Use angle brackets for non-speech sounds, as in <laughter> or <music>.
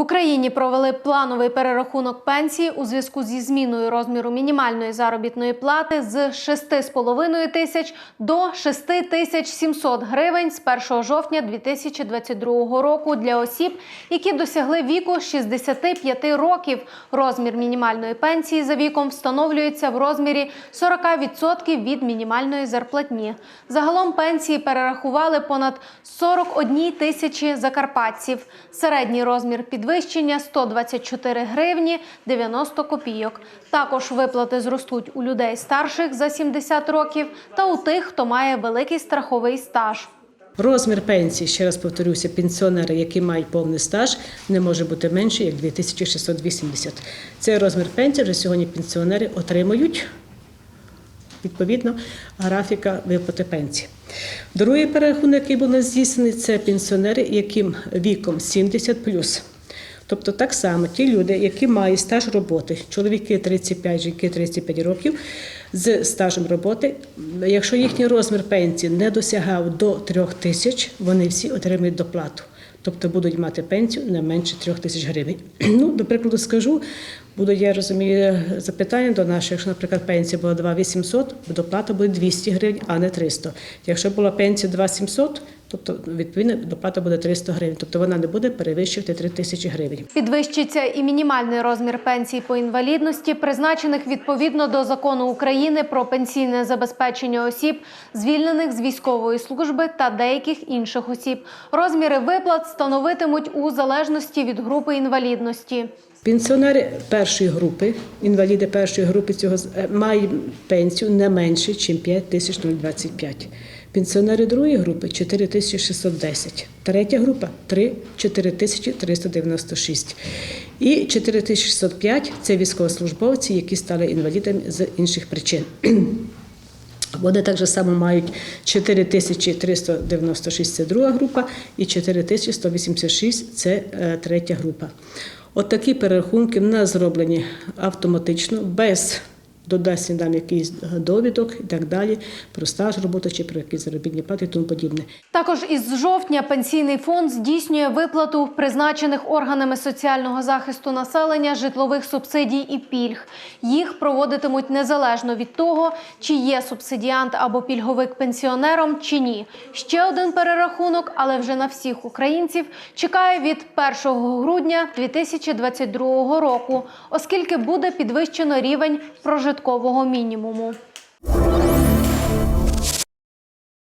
В Україні провели плановий перерахунок пенсії у зв'язку зі зміною розміру мінімальної заробітної плати з 6,5 тисяч до 6 тисяч 700 гривень з 1 жовтня 2022 року для осіб, які досягли віку 65 років. Розмір мінімальної пенсії за віком встановлюється в розмірі 40% від мінімальної зарплатні. Загалом пенсії перерахували понад 41 тисячі закарпатців. Середній розмір підвищення 124 гривні 90 копійок. Також виплати зростуть у людей старших за 70 років та у тих, хто має великий страховий стаж. Розмір пенсії, ще раз повторюся, пенсіонери, які мають повний стаж, не може бути менше, як 2680. Цей розмір пенсії вже сьогодні пенсіонери отримують відповідно графіка виплати пенсії. Другий перерахунок, який був здійснений, це пенсіонери, яким віком 70+. Тобто так само ті люди, які мають стаж роботи, чоловіки 35, жінки 35 років з стажем роботи, якщо їхній розмір пенсії не досягав до 3 тисяч, вони всі отримують доплату. Тобто будуть мати пенсію не менше 3 тисяч гривень. <clears throat> Ну, до прикладу, скажу, будуть, я розумію, запитання до наших, якщо, наприклад, пенсія була 2800, доплата буде 200 гривень, а не 300. Якщо була пенсія 2700, тобто, відповідно, доплата буде 300 гривень. Тобто вона не буде перевищувати 3 тисячі гривень. Підвищиться і мінімальний розмір пенсій по інвалідності, призначених відповідно до закону України про пенсійне забезпечення осіб, звільнених з військової служби та деяких інших осіб. Розміри виплат становитимуть у залежності від групи інвалідності. Пенсіонери першої групи, інваліди першої групи цього е, мають пенсію не менше, ніж 5 тисяч 025. Пенсіонери другої групи 4 тисячі 610. Третя група 3 4 тисячі 396. І 4 тисячі 605 – це військовослужбовці, які стали інвалідами з інших причин. <clears throat> Вони так само мають 4396 – це друга група, і 4186 – це е, третя група. От перерахунки в нас зроблені автоматично, без додасться нам якийсь довідок і так далі, про стаж роботи чи про якісь заробітні плати тому подібне. Також із жовтня пенсійний фонд здійснює виплату призначених органами соціального захисту населення житлових субсидій і пільг. Їх проводитимуть незалежно від того, чи є субсидіант або пільговик пенсіонером чи ні. Ще один перерахунок, але вже на всіх українців, чекає від 1 грудня 2022 року, оскільки буде підвищено рівень прожиткового мінімуму.